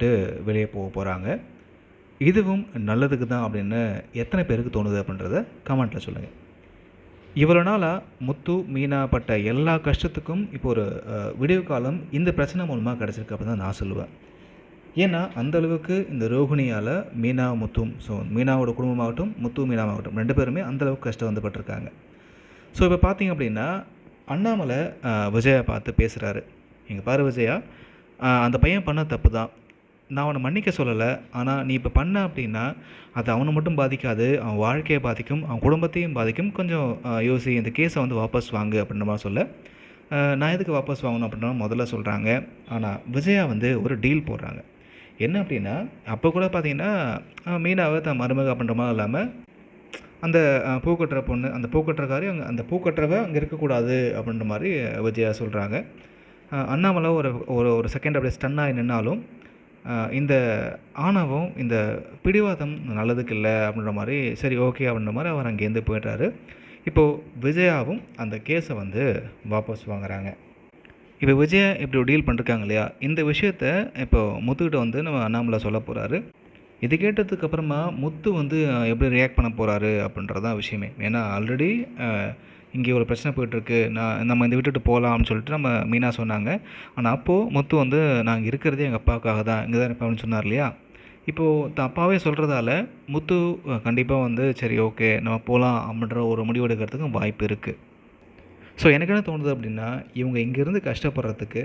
விட்டு வெளியே போக போகிறாங்க இதுவும் நல்லதுக்கு தான் அப்படின்னு எத்தனை பேருக்கு தோணுது அப்படின்றத கமெண்ட்டில் சொல்லுங்கள் இவ்வளோ நாளாக முத்து மீனா பட்ட எல்லா கஷ்டத்துக்கும் இப்போ ஒரு விடிவு காலம் இந்த பிரச்சனை மூலமாக கிடச்சிருக்கு அப்படின்னு தான் நான் சொல்லுவேன். ஏன்னா அந்த அளவுக்கு இந்த ரோகிணியால் மீனா முத்தும் ஸோ மீனாவோட குடும்பமாகட்டும் முத்து மீனாவாகட்டும் ரெண்டு பேருமே அந்தளவுக்கு கஷ்டம் வந்து பட்டிருக்காங்க ஸோ இப்போ பார்த்தீங்க அப்படின்னா அண்ணாமலை விஜயா பார்த்து பேசுகிறாரு எங்கள் பாரு விஜயா அந்த பையன் பண்ண தப்பு தான். நான் அவனை மன்னிக்க சொல்லலை. ஆனால் நீ இப்போ பண்ண அப்படின்னா அது அவனை மட்டும் பாதிக்காது. அவன் வாழ்க்கையை பாதிக்கும். அவன் குடும்பத்தையும் பாதிக்கும். கொஞ்சம் யோசி இந்த கேஸை வந்து வாபஸ் வாங்கு அப்படின்ற மாதிரி சொல்ல. நான் எதுக்கு வாபஸ் வாங்கணும் அப்படின்னா முதல்ல சொல்கிறாங்க ஆனால் விஜயா வந்து ஒரு டீல் போடுறாங்க. என்ன அப்படின்னா அப்போ கூட பார்த்தீங்கன்னா மீனாவை தன் மருமக அப்படின்ற மாதிரி இல்லாமல் அந்த பூக்கட்டுற பூ கட்டுற பொண்ணு அந்த பூ கட்டுறக்காரி அங்கே அந்த பூ கட்டுறவ அங்கே இருக்கக்கூடாது அப்படின்ற மாதிரி விஜயா சொல்கிறாங்க அண்ணாமலை ஒரு ஒரு ஒரு செகண்ட் அப்படியே ஸ்டன்னாகி நின்னாலும் இந்த ஆணவம் இந்த பிடிவாதம் நல்லதுக்கு இல்லை அப்படின்ற மாதிரி சரி ஓகே அப்படின்ற மாதிரி அவர் அங்கேருந்து போயிட்டாரு இப்போது விஜயாவும் அந்த கேஸை வந்து வாபஸ் வாங்குறாங்க. இப்போ விஜயா இப்படி டீல் பண்ணிருக்காங்க இல்லையா? இந்த விஷயத்த இப்போது முத்துக்கிட்ட வந்து நம்ம அண்ணாமலை சொல்ல போகிறாரு இது கேட்டதுக்கு அப்புறமா முத்து வந்து எப்படி ரியாக்ட் பண்ண போகிறாரு அப்படின்றது தான் விஷயமே. ஏன்னா ஆல்ரெடி இங்கே ஒரு பிரச்சனை போயிட்டுருக்கு நான் நம்ம இந்த விட்டுட்டு போகலாம்னு சொல்லிட்டு நம்ம மீனா சொன்னாங்க. ஆனால் அப்போது முத்து வந்து நாங்கள் இருக்கிறதே எங்கள் அப்பாவுக்காக தான் இங்கே தான் இருப்பேன் சொன்னார் இல்லையா? இப்போது தான் அப்பாவே சொல்கிறதால முத்து கண்டிப்பாக வந்து சரி ஓகே நம்ம போகலாம் அப்படின்ற ஒரு முடிவு எடுக்கிறதுக்கும் வாய்ப்பு இருக்குது ஸோ எனக்கு என்ன தோணுது அப்படின்னா இவங்க இங்கேருந்து கஷ்டப்படுறதுக்கு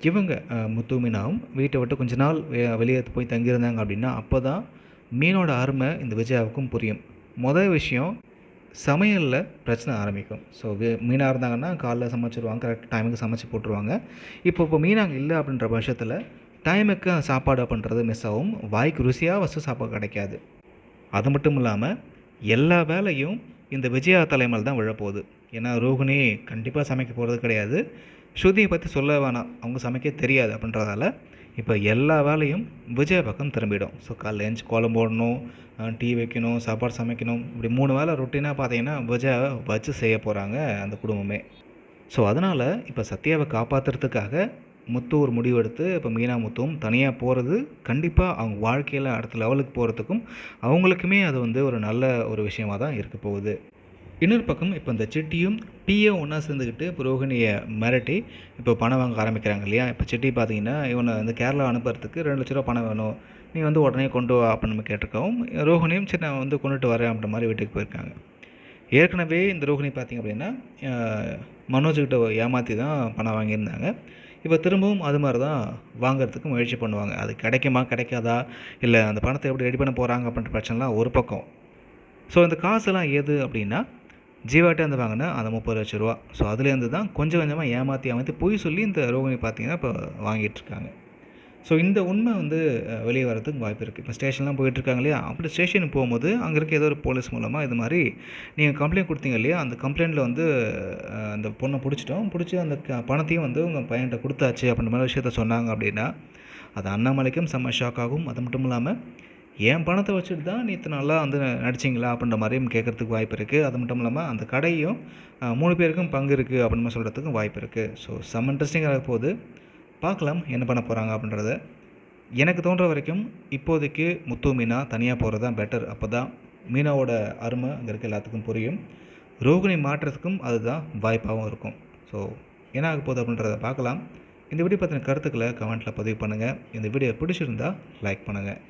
இவங்க முத்து மீனாவும் வீட்டை விட்டு கொஞ்ச நாள் வெ- வெளியே போய் தங்கியிருந்தாங்க அப்படின்னா அப்போ தான் மீனோட அருமை இந்த விஜயாவுக்கும் புரியும். மொதல் விஷயம் சமையலில் பிரச்சனை ஆரம்பிக்கும். ஸோ மீனாக இருந்தாங்கன்னா காலைல சமைச்சிருவாங்க கரெக்ட் டைமுக்கு சமைச்சு போட்டுருவாங்க. இப்போ இப்போ மீனாங்க இல்லை அப்படின்ற பட்சத்தில் டைமுக்கு சாப்பாடு பண்ணுறது மிஸ் ஆகும். வாய்க்கு ருசியாக ஃபஸ்ட்டு சாப்பாடு கிடைக்காது. அது மட்டும் இல்லாமல் எல்லா வேலையும் இந்த விஜயா தலைமையில் தான் விழப்போகுது. ஏன்னா ரோஹிணி கண்டிப்பாக சமைக்க போகிறது கிடையாது. ஸ்ருதியை பற்றி சொல்ல வேணாம். அவங்க சமைக்க தெரியாது அப்படின்றதால இப்போ எல்லா வேலையும் விஜயா பக்கம் திரும்பிடும். ஸோ காலைல எழுந்து கோலம் போடணும் டீ வைக்கணும் சாப்பாடு சமைக்கணும் இப்படி மூணு வேலை ரொட்டீனாக பார்த்தீங்கன்னா விஜயாவை வச்சு செய்ய போகிறாங்க அந்த குடும்பமே. ஸோ அதனால் இப்போ சத்யாவை காப்பாற்றுறதுக்காக முத்து ஒரு முடிவெடுத்து இப்போ மீனா முத்துவும் தனியாக போகிறது கண்டிப்பாக அவங்க வாழ்க்கையில் அடுத்த லெவலுக்கு போகிறதுக்கும் அவங்களுக்குமே அது வந்து ஒரு நல்ல ஒரு விஷயமாக தான் இருக்க போகுது. இன்னொரு பக்கம் இப்போ இந்த சிட்டியும் பிஏ ஒன்றா சேர்ந்துக்கிட்டு இப்போ ரோஹிணியை மிரட்டி இப்போ பணம் வாங்க ஆரம்பிக்கிறாங்க இல்லையா? இப்போ சிட்டி பார்த்தீங்கன்னா இவனை வந்து கேரளா அனுப்புறதுக்கு ரெண்டு லட்ச ரூபா பணம் வேணும். நீ வந்து உடனே கொண்டு வா அப்படின்னு நம்ம கேட்டிருக்கவும் ரோஹிணியும் சரி நான் வந்து கொண்டுட்டு வரேன் அப்படின்ற மாதிரி வீட்டுக்கு போயிருக்காங்க. ஏற்கனவே இந்த ரோஹிணி பார்த்திங்க அப்படின்னா மனோஜ்கிட்ட ஏமாற்றி தான் பணம் வாங்கியிருந்தாங்க. இப்போ திரும்பவும் அது மாதிரி தான் வாங்குறதுக்கு முயற்சி பண்ணுவாங்க. அது கிடைக்குமா கிடைக்காதா? இல்லை அந்த பணத்தை எப்படி ரெடி பண்ண போகிறாங்க அப்படின்ற பிரச்சனைலாம் ஒரு பக்கம். ஸோ இந்த காசெல்லாம் எது அப்படின்னா ஜீவாட்டே வந்து வாங்கினா அந்த முப்பது லட்ச ரூபா. ஸோ அதுலேருந்து தான் கொஞ்சம் கொஞ்சமாக ஏமாற்றி அமைத்து பொய் சொல்லி இந்த ரோகிணி பார்த்தீங்கன்னா இப்போ வாங்கிட்டுருக்காங்க ஸோ இந்த உண்மை வந்து வெளியே வரதுக்கு வாய்ப்பு இருக்குது இப்போ ஸ்டேஷன்லாம் போயிட்டுருக்காங்க இல்லையா? அப்படி ஸ்டேஷனுக்கு போகும்போது அங்கே இருக்க ஏதோ ஒரு போலீஸ் மூலமாக இது மாதிரி நீங்கள் கம்ப்ளைண்ட் கொடுத்தீங்க இல்லையா? அந்த கம்ப்ளைண்ட்டில் வந்து அந்த பொண்ணை பிடிச்சிட்டோம். பிடிச்சி அந்த க- பணத்தையும் வந்து உங்கள் பையன்கிட்ட கொடுத்தாச்சு அப்படின்ற மாதிரி விஷயத்த சொன்னாங்க அப்படின்னா அது அண்ணாமலைக்கும் செம்ம ஷாக் ஆகும். அது மட்டும் இல்லாமல் என் பணத்தை வச்சுட்டு தான் நீ இத்தனை வந்து நடிச்சிங்களா அப்படின்ற மாதிரியும் கேட்குறதுக்கு வாய்ப்பு இருக்குது அது மட்டும் இல்லாமல் அந்த கடையும் மூணு பேருக்கும் பங்கு இருக்குது அப்படின்னு சொல்கிறதுக்கும் வாய்ப்பு இருக்குது ஸோ செம்ம இன்ட்ரெஸ்டிங்காக போகுது பார்க்கலாம் என்ன பண்ண போகிறாங்க அப்படின்றத. எனக்கு தோன்ற வரைக்கும் இப்போதைக்கு முத்து மீனா தனியாக போகிறது தான் பெட்டர் அப்போ தான் மீனாவோட அருமை அங்கே இருக்க எல்லாத்துக்கும் புரியும். ரோகிணி மாற்றுறதுக்கும் அதுதான் வாய்ப்பாகவும் இருக்கும். ஸோ என்ன ஆக போகுது அப்படின்றத பார்க்கலாம். இந்த வீடியோ பற்றின கருத்துக்களை கமெண்ட்டில் பதிவு பண்ணுங்கள் இந்த வீடியோ பிடிச்சிருந்தா லைக் பண்ணுங்கள்